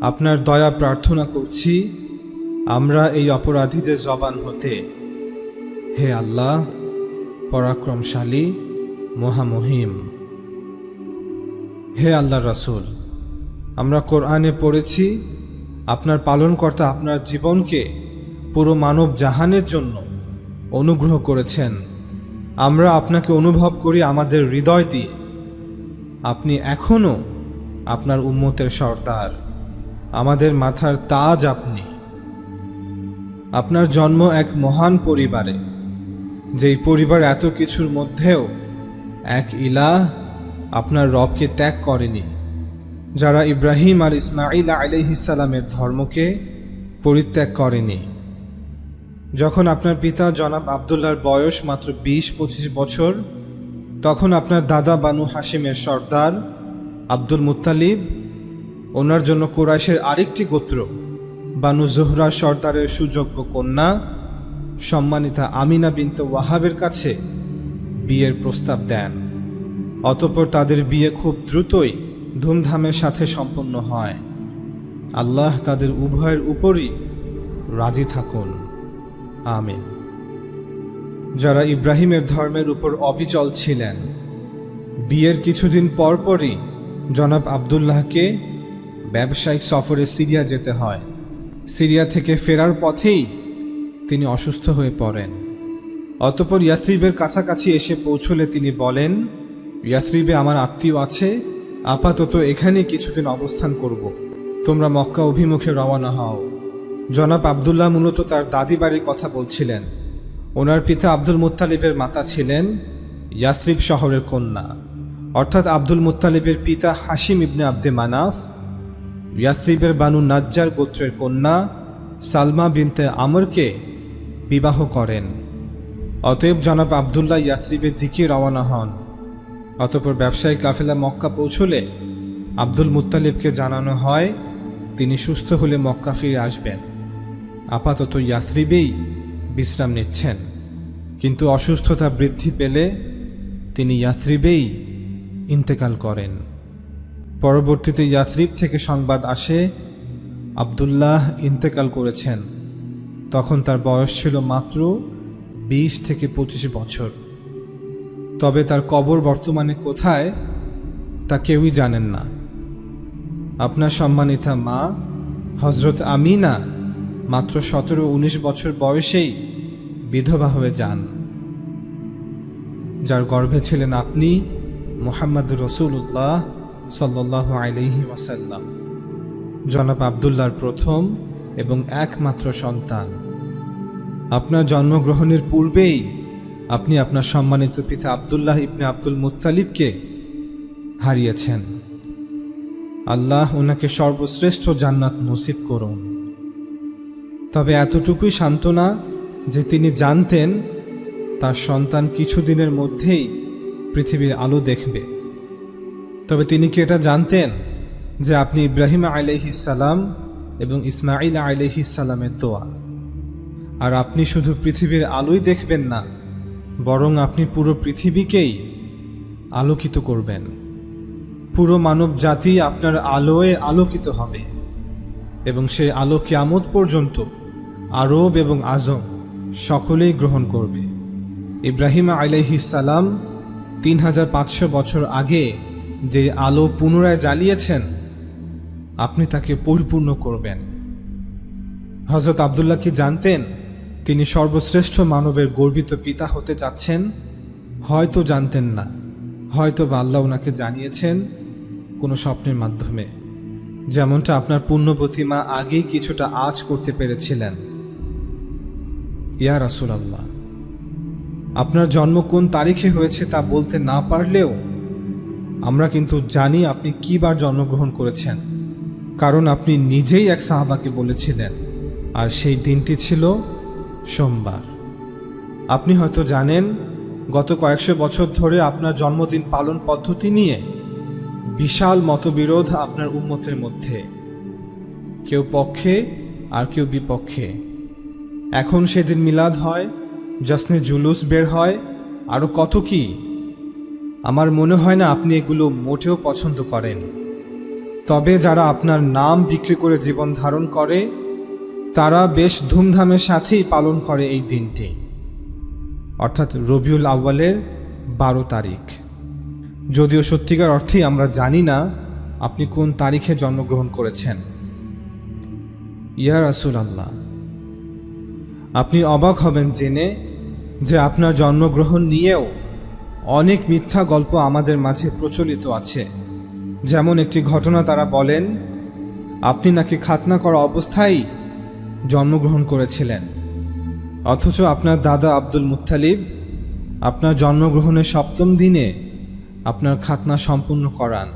আপনার দয়া প্রার্থনা করছি, আমরা এই অপরাধীদের জবান হতে। হে আল্লাহ, পরাক্রমশালী, মহামহিম। হে আল্লাহ রাসূল, আমরা কোরআনে পড়েছি, আপনার পালনকর্তা আপনার জীবনকে পুরো মানব জাহানের জন্য অনুগ্রহ করেছেন। আমরা আপনাকে অনুভব করি আমাদের হৃদয় দিয়ে। আপনি এখনও আপনার উন্মতের সর্দার। আমাদের মাথার তাজ আপনি। আপনার জন্ম এক মহান পরিবারে, যেই পরিবার এত কিছুর মধ্যেও এক ইলাহ আপনার রবকে ত্যাগ করেনি, যারা ইব্রাহিম আর ইসমাইল আলাইহিসালামের ধর্মকে পরিত্যাগ করেনি। যখন আপনার পিতা জনাব আবদুল্লার বয়স মাত্র বিশ পঁচিশ বছর, তখন আপনার দাদা বানু হাসিমের সর্দার আব্দুল মুত্তালিব ওনার জন্য কুরাইশের আরেকটি গোত্র, বানু জোহরা সর্দারের সুযোগ্য কন্যা, সম্মানিতা আমিনা বিনতে ওয়াহাবের কাছে বিয়ের প্রস্তাব দেন। অতপর তাদের বিয়ে খুব দ্রুতই ধুমধামের সাথে সম্পন্ন হয়। আল্লাহ তাদের উভয়ের উপরই রাজি থাকুন। আমিন। যারা ইব্রাহিমের ধর্মের উপর অবিচল ছিলেন, বিয়ের কিছুদিন পরপরই জনাব আবদুল্লাহকে ব্যবসায়িক সফরে সিরিয়া যেতে হয়। সিরিয়া থেকে ফেরার পথেই তিনি অসুস্থ হয়ে পড়েন। অতপর ইয়াসরিবের কাছাকাছি এসে পৌঁছলে তিনি বলেন, ইয়াসরিবে আমার আত্মীয় আছে, আপাতত এখানে কিছুদিন অবস্থান করব। তোমরা মক্কা অভিমুখে রওনা হও। জনাব আবদুল্লাহ মূলত তার দাদি বাড়ির কথা বলছিলেন। ওনার পিতা আব্দুল মুত্তালিবের মাতা ছিলেন ইয়াসরিব শহরের কন্যা। অর্থাৎ আব্দুল মুত্তালিবের পিতা হাসিম ইবনে আব্দে মানাফ ইয়াসরিবের বানু নাজ্জার গোত্রের কন্যা সালমা বিনতে আমরকে বিবাহ করেন। অতএব জনাব আবদুল্লাহ ইয়াসরিবের দিকে রওনা হন। অতপর ব্যবসায়ী কাফেলা মক্কা পৌঁছলে আব্দুল মুত্তালিবকে জানানো হয়, তিনি সুস্থ হলে মক্কা ফিরে আসবেন। আপাতত ইয়াসরিবেই বিশ্রাম নিচ্ছেন। কিন্তু অসুস্থতা বৃদ্ধি পেলে তিনি ইয়াসরিবেই ইন্তেকাল করেন। পরবর্তীতে ইয়াসরিব থেকে সংবাদ আসে, আবদুল্লাহ ইন্তেকাল করেছেন। তখন তার বয়স ছিল মাত্র বিশ থেকে পঁচিশ বছর। তবে তার কবর বর্তমানে কোথায়, তা কেউই জানেন না। আপনার সম্মানিতা মা হজরত আমিনা মাত্র সতেরো উনিশ বছর বয়সেই বিধবা হয়ে যান। যার গর্ভে ছিলেন আপনি মোহাম্মদ রসুল্লাহ সাল্লাহ আলহি ওয়াসাল্লাম। জনাব আবদুল্লার প্রথম এবং একমাত্র সন্তান। আপনার জন্মগ্রহণের পূর্বেই আপনি আপনার সম্মানিত পিতা আবদুল্লাহ ইবনে আব্দুল মুত্তালিবকে হারিয়েছেন। আল্লাহ ওনাকে সর্বশ্রেষ্ঠ জান্নাত নসিব করুন। তবে এতটুকুই সান্ত্বনা যে তিনি জানতেন তার সন্তান কিছুদিনের মধ্যেই পৃথিবীর আলো দেখবে। তবে তিনি কি এটা জানতেন যে আপনি ইব্রাহিম সালাম এবং ইসমাইল সালামের দোয়া? আর আপনি শুধু পৃথিবীর আলোই দেখবেন না, বরং আপনি পুরো পৃথিবীকেই আলোকিত করবেন। পুরো মানব জাতি আপনার আলোয় আলোকিত হবে এবং সেই আলো কিয়ামত পর্যন্ত আরব এবং আজম সকলেই গ্রহণ করবে। ইব্রাহিম সালাম তিন হাজার পাঁচশো বছর আগে যে আলো পুনরায় জ্বালিয়েছেন, আপনি তাকে পরিপূর্ণ করবেন। হজরত আবদুল্লাহ কি জানতেন তিনি সর্বশ্রেষ্ঠ মানবের গর্বিত পিতা হতে যাচ্ছেন? হয়তো জানতেন না। হয়তো বা আল্লাহ ওনাকে জানিয়েছেন কোনো স্বপ্নের মাধ্যমে। যেমনটা আপনার পুণ্যবতী মা আগেই কিছুটা আজ করতে পেরেছিলেন। ইয়া রাসুল আল্লাহ আপনার জন্ম কোন তারিখে হয়েছে তা বলতে না পারলেও আমরা কিন্তু জানি আপনি কি বার জন্মগ্রহণ করেছেন। কারণ আপনি নিজেই এক সাহাবাকে বলেছিলেন, আর সেই দিনটি ছিল সোমবার। আপনি হয়তো জানেন, গত কয়েকশো বছর ধরে আপনার জন্মদিন পালন পদ্ধতি নিয়ে বিশাল মতবিরোধ আপনার উন্মতের মধ্যে। কেউ পক্ষে আর কেউ বিপক্ষে। এখন সেদিন মিলাদ হয়, জশ্নে জুলুস বের হয় আরও কত কি আমার মনে হয় না আপনি এগুলো মোটেও পছন্দ করেন। তবে যারা আপনার নাম বিক্রি করে জীবন ধারণ করে, তারা বেশ ধুমধামের সাথেই পালন করে এই দিনটি। অর্থাৎ রবিউল আউ্বালের বারো তারিখ। যদিও সত্যিকার অর্থেই আমরা জানি না আপনি কোন তারিখে জন্মগ্রহণ করেছেন। ইয়া রাসুল আল্লাহ আপনি অবাক হবেন জেনে যে আপনার জন্মগ্রহণ নিয়েও অনেক মিথ্যা গল্প আমাদের মাঝে প্রচলিত আছে। যেমন একটি ঘটনা তারা বলেন, আপনি নাকি খাতনা করা অবস্থায় জন্মগ্রহণ করেছিলেন। অথচ আপনার দাদা আব্দুল মুত্তালিব আপনার জন্মগ্রহণের সপ্তম দিনে আপনার খাতনা সম্পূর্ণ করান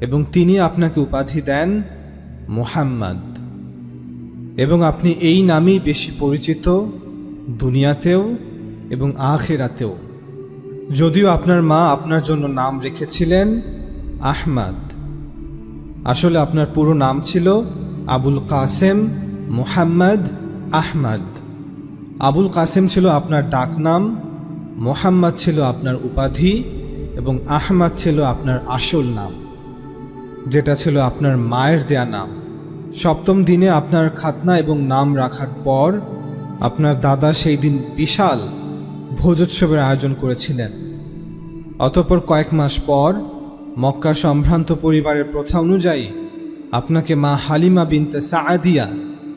এবং তিনি আপনাকে উপাধি দেন মোহাম্মদ। এবং আপনি এই নামেই বেশি পরিচিত দুনিয়াতেও এবং আখেরাতেও। যদিও আপনার মা আপনার জন্য নাম রেখেছিলেন আহমাদ। আসলে আপনার পুরো নাম ছিল আবুল কাসেম মোহাম্মদ আহমাদ। আবুল কাসেম ছিল আপনার ডাকনাম মোহাম্মদ ছিল আপনার উপাধি এবং আহমাদ ছিল আপনার আসল নাম, যেটা ছিল আপনার মায়ের দেয়া নাম। সপ্তম দিনে আপনার খাতনা এবং নাম রাখার পর আপনার দাদা সেই দিন বিশাল ভোজোৎসবের আয়োজন করেছিলেন। অতপর কয়েক মাস পর মক্কা সম্ভ্রান্ত পরিবারের প্রথা অনুযায়ী আপনাকে মা হালিমা বিনতে সাআদিয়া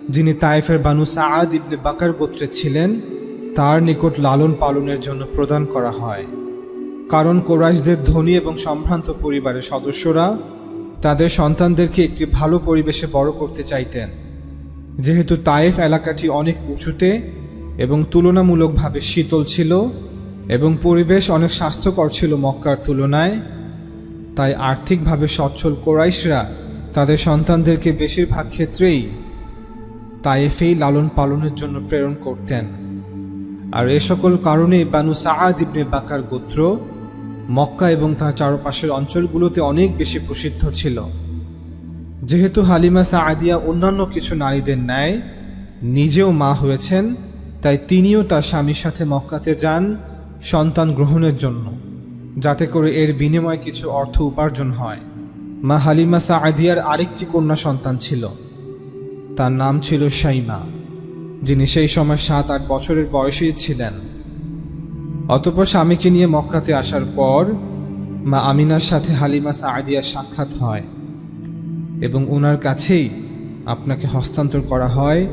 যিনি তাইফের বানু সাআদ ইবনে বাকার গোত্রের ছিলেন, তার নিকট লালন পালনের জন্য প্রদান করা হয়। কারণ কোরাইশদের ধনী এবং সম্ভ্রান্ত পরিবারের সদস্যরা তাদের সন্তানদেরকে একটি ভালো পরিবেশে বড় করতে চাইতেন। যেহেতু তায়েফ এলাকাটি অনেক উঁচুতে এবং তুলনামূলকভাবে শীতল ছিল এবং পরিবেশ অনেক স্বাস্থ্যকর ছিল মক্কার তুলনায়। তাই আর্থিকভাবে সচ্ছল কোরাইশরা তাদের সন্তানদেরকে বেশিরভাগ ক্ষেত্রেই তায়েফেই লালন পালনের জন্য প্রেরণ করতেন। আর এ সকল কারণে বানু সাআদ ইবনে বাকার গোত্র মক্কা এবং তার চারপাশের অঞ্চলগুলোতে অনেক বেশি প্রসিদ্ধ ছিল। যেহেতু হালিমা সাআদিয়া অন্যান্য কিছু নারীদের ন্যায় নিজেও মা হয়েছেন তাই তিনিও তার স্বামীর সাথে মক্কাতে যান সন্তান গ্রহণের জন্য, যাতে করে এর বিনিময়ে কিছু অর্থ উপার্জন হয়। মা হালিমা সাআদিয়ার আরেকটি কন্যা সন্তান ছিল। তার নাম ছিল সাইমা যিনি সেই সময় সাত আট বছরের বয়সী ছিলেন। অতপর স্বামীকে নিয়ে মক্কাতে আসার পর মা আমিনার সাথে হালিমা সাআদিয়ার সাক্ষাৎ হয় এবং ওনার কাছেই আপনাকে হস্তান্তর করা হয়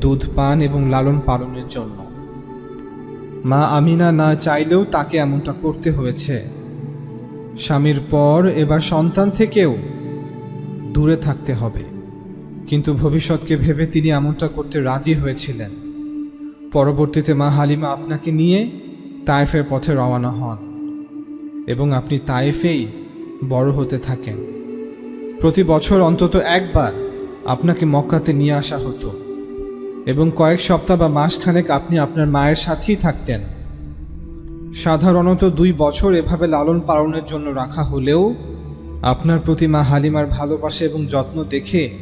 দুধ, পান এবং লালন পালনের জন্য। মা আমিনা না চাইলেও তাকে এমনটা করতে হয়েছে। স্বামীর পর এবার সন্তান থেকেও দূরে থাকতে হবে। কিন্তু ভবিষ্যৎকে ভেবে তিনি এমনটা করতে রাজি হয়েছিলেন। পরবর্তীতে মা হালিমা আপনাকে নিয়ে তায়েফের পথে রওনা হন এবং আপনি তায়েফেই বড় হতে থাকেন। প্রতি বছর অন্তত একবার আপনাকে মক্কাতে নিয়ে আসা হতো। এবং কয়েক সপ্তাহ বা মাসখানেক আপনি আপনার মায়ের সাথেই থাকতেন। সাধারণত দুই বছর এভাবে লালন পালনের জন্য রাখা হলেও আপনার প্রতি মা হালিমার ভালোবাসা এবং যত্ন দেখে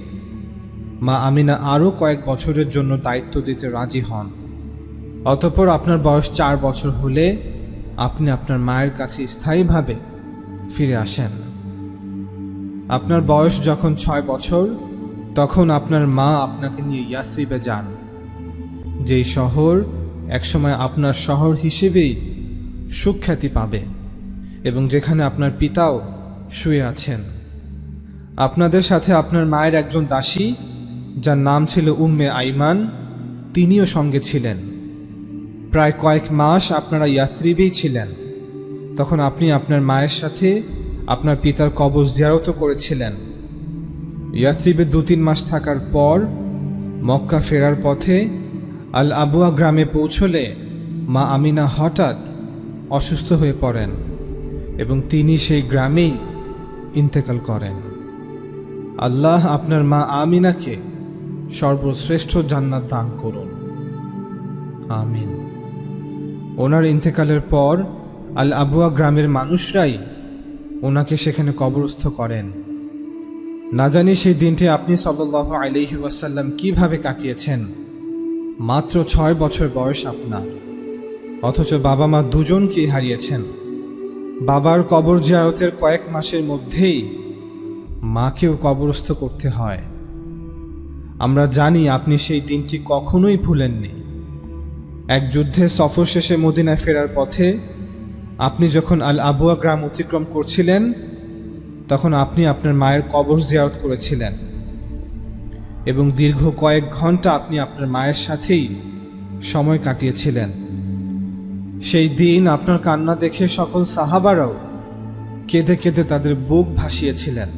মা আমিনা আরও কয়েক বছরের জন্য দায়িত্ব দিতে রাজি হন। অতপর আপনার বয়স চার বছর হলে আপনি আপনার মায়ের কাছে স্থায়ীভাবে ফিরে আসেন। আপনার বয়স যখন ছয় বছর, তখন আপনার মা আপনাকে নিয়ে ইয়াসরিবে যান। যেই শহর একসময় আপনার শহর হিসেবেই সুখ্যাতি পাবে এবং যেখানে আপনার পিতাও শুয়ে আছেন। আপনাদের সাথে আপনার মায়ের একজন দাসী, যার নাম ছিল উম্মে আইমান, তিনিও সঙ্গে ছিলেন। প্রায় কয়েক মাস আপনারা ইয়াত্রিবেই ছিলেন। তখন আপনি আপনার মায়ের সাথে আপনার পিতার কবর জিয়ারতও করেছিলেন। ইয়াত্রিবে দু তিন মাস থাকার পর মক্কা ফেরার পথে আল আবুয়া গ্রামে পৌঁছলে মা আমিনা হঠাৎ অসুস্থ হয়ে পড়েন এবং তিনি সেই গ্রামেই ইন্তেকাল করেন। আল্লাহ আপনার মা আমিনাকে সর্বশ্রেষ্ঠ জান্নাত দান করুন। আমিন। ওনার ইন্তেকালের পর আল আবুয়া গ্রামের মানুষরাই ওনাকে সেখানে কবরস্থ করেন। না জানি সেই দিনটি আপনি সাল্লাহ আলহি ওয়াসাল্লাম কীভাবে কাটিয়েছেন। মাত্র ছয় বছর বয়স আপনার। অথচ বাবা মা দুজনকেই হারিয়েছেন। বাবার কবর জিয়ারতের কয়েক মাসের মধ্যেই মাকেও কবরস্থ করতে হয়। আমরা জানি আপনি সেই দিনটি কখনোই ভুলেননি। এক যুদ্ধের সফর শেষে মদিনায় ফেরার পথে আপনি যখন আল আবুয়া গ্রাম অতিক্রম করছিলেন, তখন আপনি আপনার মায়ের কবর জিয়ারত করেছিলেন। এবং দীর্ঘ কয়েক ঘণ্টা আপনি আপনার মায়ের সাথেই সময় কাটিয়েছিলেন। সেই দিন আপনার কান্না দেখে সকল সাহাবারাও কেঁদে কেঁদে তাদের বুক ভাসিয়েছিলেন।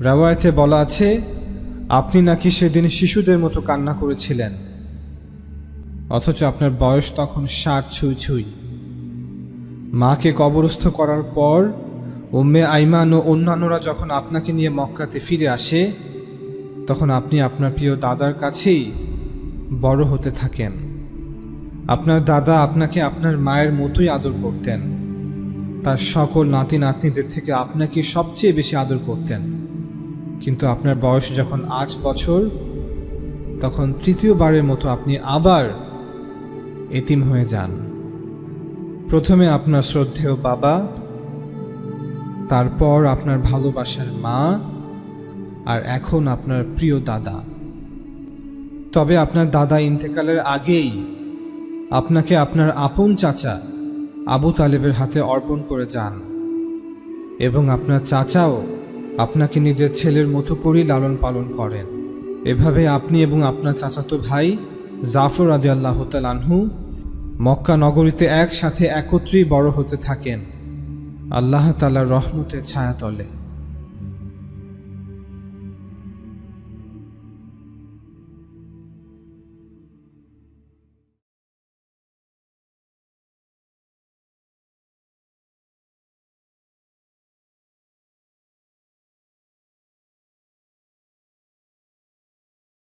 রাওয়ায়তে বলা আছে, আপনি নাকি সেদিন শিশুদের মতো কান্না করেছিলেন। অথচ আপনার বয়স তখন ষাট ছুঁই ছুঁই। মাকে কবরস্থ করার পর উম্মে আইমান ও অন্যান্যরা যখন আপনাকে নিয়ে মক্কাতে ফিরে আসে তখন আপনি আপনার প্রিয় দাদার কাছেই বড় হতে থাকেন। আপনার দাদা আপনাকে আপনার মায়ের মতোই আদর করতেন। তার সকল নাতি নাতনিদের থেকে আপনাকে সবচেয়ে বেশি আদর করতেন। কিন্তু আপনার বয়স যখন আট বছর, তখন তৃতীয়বারের মতো আপনি আবার এতিম হয়ে যান। প্রথমে আপনার শ্রদ্ধেয় বাবা, তারপর আপনার ভালোবাসার মা আর এখন আপনার প্রিয় দাদা। তবে আপনার দাদা ইন্তেকালের আগেই আপনাকে আপনার আপন চাচা আবু তালেবের হাতে অর্পণ করে যান এবং আপনার চাচাও আপনাকে নিজের ছেলের মতো করেই লালন পালন করেন। এভাবে আপনি এবং আপনার চাচাতো ভাই জাফর আদি আল্লাহ আনহু মক্কা নগরীতে একসাথে একত্রেই বড় হতে থাকেন। আল্লাহ তালার রহমতের ছায়াতলে।